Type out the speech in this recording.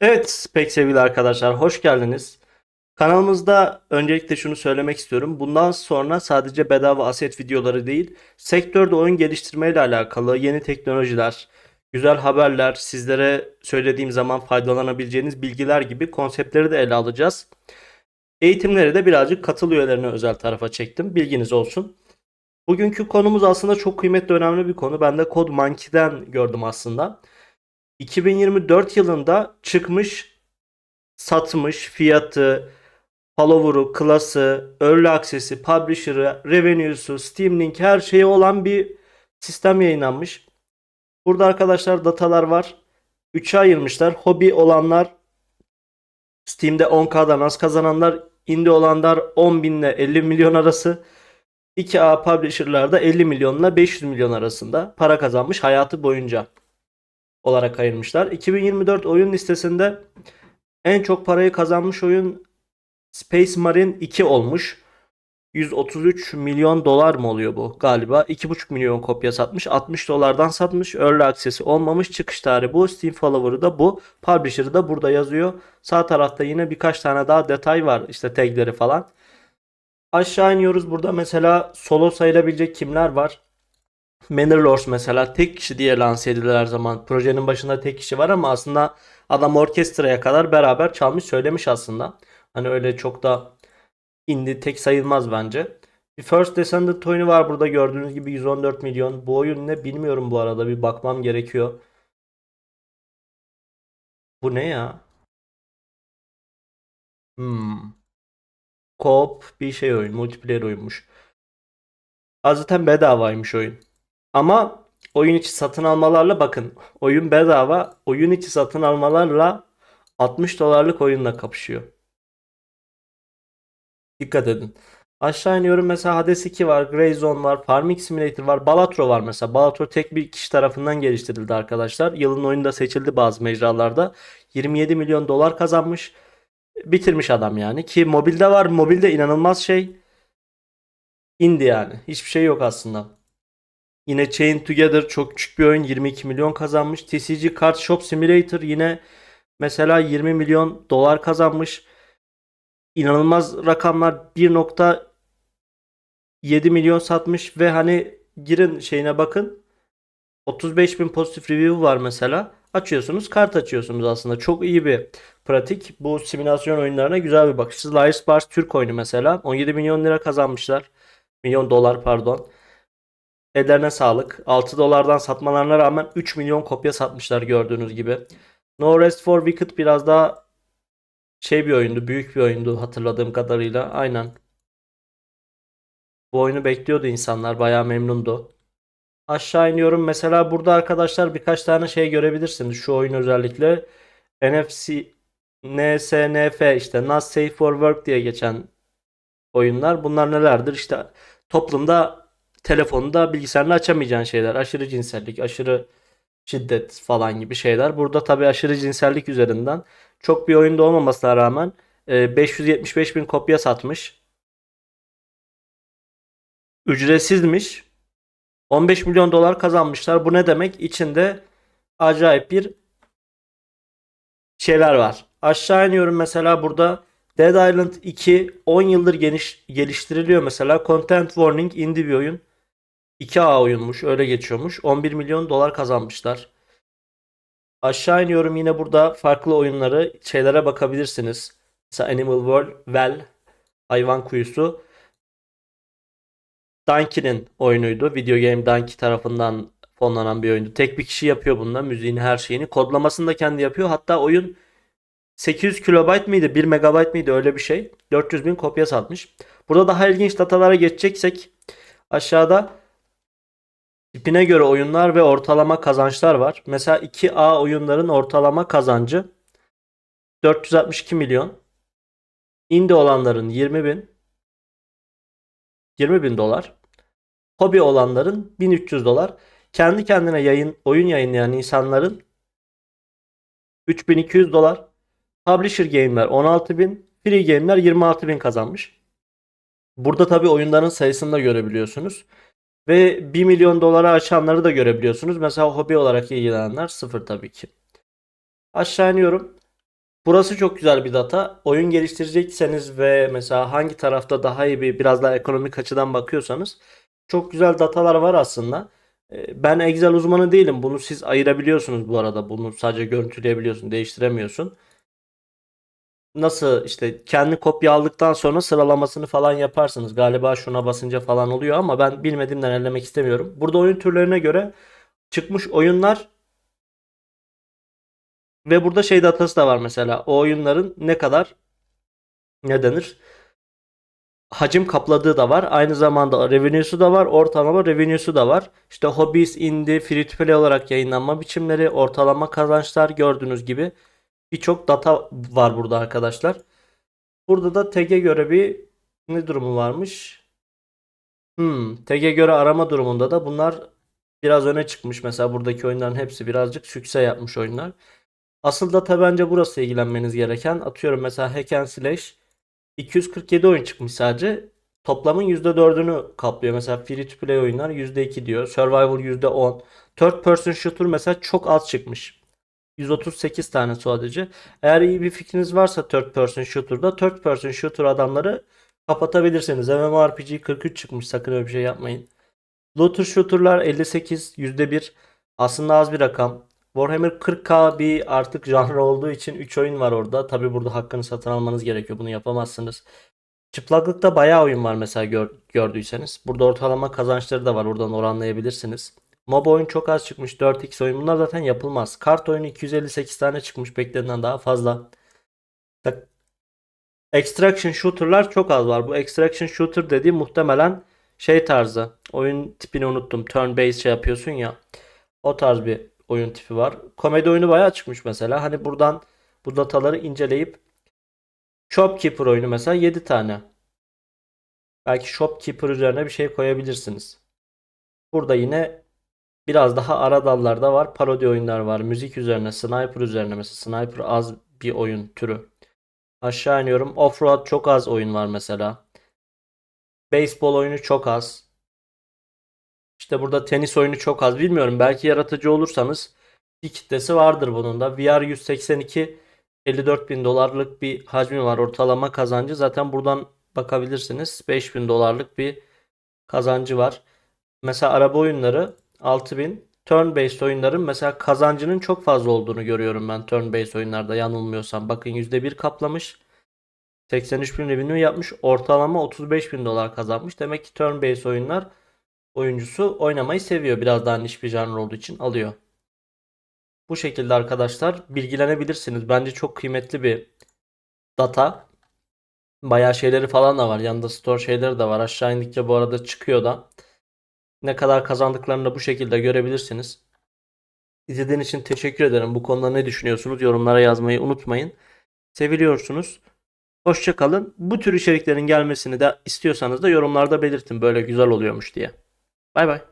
Evet pek sevgili arkadaşlar hoş geldiniz. Kanalımızda öncelikle şunu söylemek istiyorum. Bundan sonra sadece bedava aset videoları değil, sektörde oyun geliştirme ile alakalı yeni teknolojiler, güzel haberler, sizlere söylediğim zaman faydalanabileceğiniz bilgiler gibi konseptleri de ele alacağız. Eğitimleri de birazcık katıl üyelerine özel tarafa çektim. Bilginiz olsun. Bugünkü konumuz aslında çok kıymetli önemli bir konu. Ben de Code Monkey'den gördüm aslında. 2024 yılında çıkmış, satmış, fiyatı, follower'u, klası, early access'i, publisher'ı, revenue'su, Steam Link her şeyi olan bir sistem yayınlanmış. Burada arkadaşlar datalar var. 3'e ayırmışlar. Hobi olanlar Steam'de 10K'dan az kazananlar, indie olanlar 10 bin ile 50 milyon arası. 2A publisher'larda 50 milyonla 500 milyon arasında para kazanmış hayatı boyunca olarak ayırmışlar. 2024 oyun listesinde en çok parayı kazanmış oyun Space Marine 2 olmuş. 133 milyon dolar mı oluyor bu galiba? 2,5 milyon kopya satmış. 60 dolardan satmış. Early Access'i olmamış. Çıkış tarihi bu. Steam Follower'ı da bu. Publisher'ı da burada yazıyor. Sağ tarafta yine birkaç tane daha detay var. İşte tagleri falan. Aşağı iniyoruz. Burada mesela solo sayılabilecek kimler var? Manor mesela tek kişi diye lanse edilir her zaman. Projenin başında tek kişi var ama aslında adam orkestraya kadar beraber çalmış söylemiş aslında. Hani öyle çok da indie tek sayılmaz bence. Bir First Descendant oyunu var burada gördüğünüz gibi 114 milyon. Bu oyun ne bilmiyorum bu arada bir bakmam gerekiyor. Bu ne ya? Hmm. Co-op bir şey oyun. Multiplayer oyunmuş. Aa, Zaten bedavaymış oyun. Ama oyun içi satın almalarla bakın. Oyun bedava. Oyun içi satın almalarla 60 dolarlık oyunla kapışıyor. Dikkat edin. Aşağı iniyorum mesela Hades 2 var, Grey Zone var, Farming Simulator var, Balatro var mesela. Balatro tek bir kişi tarafından geliştirildi arkadaşlar. Yılın oyunda seçildi bazı mecralarda. 27 milyon dolar kazanmış. Bitirmiş adam yani. Ki mobilde var. Mobilde inanılmaz şey. Indie yani. Hiçbir şey yok aslında. Yine Chain Together çok küçük bir oyun 22 milyon kazanmış. TCG Card Shop Simulator yine mesela 20 milyon dolar kazanmış. İnanılmaz rakamlar 1.7 milyon satmış ve hani girin şeyine bakın 35 bin pozitif review var mesela. Açıyorsunuz kart açıyorsunuz aslında. Çok iyi bir pratik. Bu simülasyon oyunlarına güzel bir bakış. Liars Bars Türk oyunu mesela 17 milyon lira kazanmışlar. Milyon dolar pardon. Ellerine sağlık. 6 dolardan satmalarına rağmen 3 milyon kopya satmışlar gördüğünüz gibi. No Rest for Wicked biraz daha şey bir oyundu. Büyük bir oyundu hatırladığım kadarıyla. Aynen. Bu oyunu bekliyordu insanlar. Bayağı memnundu. Aşağı iniyorum. Mesela burada arkadaşlar birkaç tane şey görebilirsiniz. Şu oyun özellikle. NFC NSNF işte Not Safe for Work diye geçen oyunlar. Bunlar nelerdir? İşte toplumda telefonda bilgisayarla açamayacağın şeyler. Aşırı cinsellik, aşırı şiddet falan gibi şeyler. Burada tabii aşırı cinsellik üzerinden çok bir oyunda olmamasına rağmen e, 575 bin kopya satmış. Ücretsizmiş. 15 milyon dolar kazanmışlar. Bu ne demek? İçinde acayip bir şeyler var. Aşağı iniyorum mesela burada Dead Island 2 10 yıldır geniş, geliştiriliyor mesela. Content Warning indie bir oyun. 2A oyunmuş öyle geçiyormuş. 11 milyon dolar kazanmışlar. Aşağı iniyorum yine burada farklı oyunları şeylere bakabilirsiniz. Mesela Animal World, Well, Hayvan Kuyusu. Donkey'nin oyunuydu. Video Game Donkey tarafından fonlanan bir oyundu. Tek bir kişi yapıyor bunda müziğini her şeyini. Kodlamasını da kendi yapıyor. Hatta oyun 800 kilobayt mıydı 1 megabayt mıydı öyle bir şey. 400 bin kopya satmış. Burada daha ilginç datalara geçeceksek aşağıda tipine göre oyunlar ve ortalama kazançlar var. Mesela 2A oyunların ortalama kazancı 462 milyon. Indie olanların 20 bin. 20 bin dolar. Hobi olanların 1300 dolar. Kendi kendine yayın oyun yayınlayan insanların 3200 dolar. Publisher Game'ler 16 bin. Free Game'ler 26 bin kazanmış. Burada tabii oyunların sayısını da görebiliyorsunuz. Ve 1 milyon dolara aşanları da görebiliyorsunuz. Mesela hobi olarak ilgilenenler sıfır tabii ki. Aşağı iniyorum. Burası çok güzel bir data. Oyun geliştirecekseniz ve mesela hangi tarafta daha iyi bir biraz daha ekonomik açıdan bakıyorsanız çok güzel datalar var aslında. Ee, Ben Excel uzmanı değilim. Bunu siz ayırabiliyorsunuz bu arada. Bunu sadece görüntüleyebiliyorsun, değiştiremiyorsun. Nasıl işte kendi kopya aldıktan sonra sıralamasını falan yaparsınız. Galiba şuna basınca falan oluyor ama ben bilmediğimden ellemek istemiyorum. Burada oyun türlerine göre çıkmış oyunlar ve burada şey datası da var mesela. O oyunların ne kadar ne denir? Hacim kapladığı da var. Aynı zamanda revenue'su da var. Ortalama revenue'su da var. İşte hobbies, indie, free to play olarak yayınlanma biçimleri, ortalama kazançlar gördüğünüz gibi birçok data var burada arkadaşlar. Burada da TEG'e göre bir ne durumu varmış? Hmm, TEG'e göre arama durumunda da bunlar biraz öne çıkmış. Mesela buradaki oyunların hepsi birazcık sükse yapmış oyunlar. Asıl data bence burası ilgilenmeniz gereken. Atıyorum mesela Hack and Slash 247 oyun çıkmış sadece. Toplamın %4'ünü kaplıyor. Mesela free to play oyunlar %2 diyor. Survival %10. Third person shooter mesela çok az çıkmış. 138 tane sadece. Eğer iyi bir fikriniz varsa third person shooter'da third person shooter adamları kapatabilirsiniz. MMORPG 43 çıkmış. Sakın öyle bir şey yapmayın. Looter shooter'lar 58 %1. Aslında az bir rakam. Warhammer 40k bir artık janra olduğu için 3 oyun var orada. Tabi burada hakkını satın almanız gerekiyor. Bunu yapamazsınız. Çıplaklıkta bayağı oyun var mesela gör- gördüyseniz. Burada ortalama kazançları da var. Oradan oranlayabilirsiniz. MOBA oyun çok az çıkmış. 4x oyun. Bunlar zaten yapılmaz. Kart oyunu 258 tane çıkmış. Beklenenden daha fazla. Extraction shooter'lar çok az var. Bu extraction shooter dediği muhtemelen şey tarzı. Oyun tipini unuttum. Turn based şey yapıyorsun ya. O tarz bir oyun tipi var. Komedi oyunu bayağı çıkmış mesela. Hani buradan bu dataları inceleyip Shopkeeper oyunu mesela 7 tane. Belki Shopkeeper üzerine bir şey koyabilirsiniz. Burada yine biraz daha ara dallarda var. Parodi oyunlar var. Müzik üzerine, Sniper üzerine mesela. Sniper az bir oyun türü. Aşağı iniyorum. Offroad çok az oyun var mesela. Beyzbol oyunu çok az. İşte burada tenis oyunu çok az. Bilmiyorum. Belki yaratıcı olursanız bir kitlesi vardır bunun da. VR 182 54 bin dolarlık bir hacmi var. Ortalama kazancı zaten buradan bakabilirsiniz. 5 bin dolarlık bir kazancı var. Mesela araba oyunları 6000. Turn based oyunların mesela kazancının çok fazla olduğunu görüyorum ben turn based oyunlarda yanılmıyorsam. Bakın %1 kaplamış. 83 bin revenue yapmış. Ortalama 35 bin dolar kazanmış. Demek ki turn based oyunlar oyuncusu oynamayı seviyor. Biraz daha niş bir janr olduğu için alıyor. Bu şekilde arkadaşlar bilgilenebilirsiniz. Bence çok kıymetli bir data. Bayağı şeyleri falan da var. Yanında store şeyleri de var. Aşağı indikçe bu arada çıkıyor da. Ne kadar kazandıklarını da bu şekilde görebilirsiniz. İzlediğiniz için teşekkür ederim. Bu konuda ne düşünüyorsunuz? Yorumlara yazmayı unutmayın. Seviliyorsunuz. Hoşça kalın. Bu tür içeriklerin gelmesini de istiyorsanız da yorumlarda belirtin. Böyle güzel oluyormuş diye. Bay bay.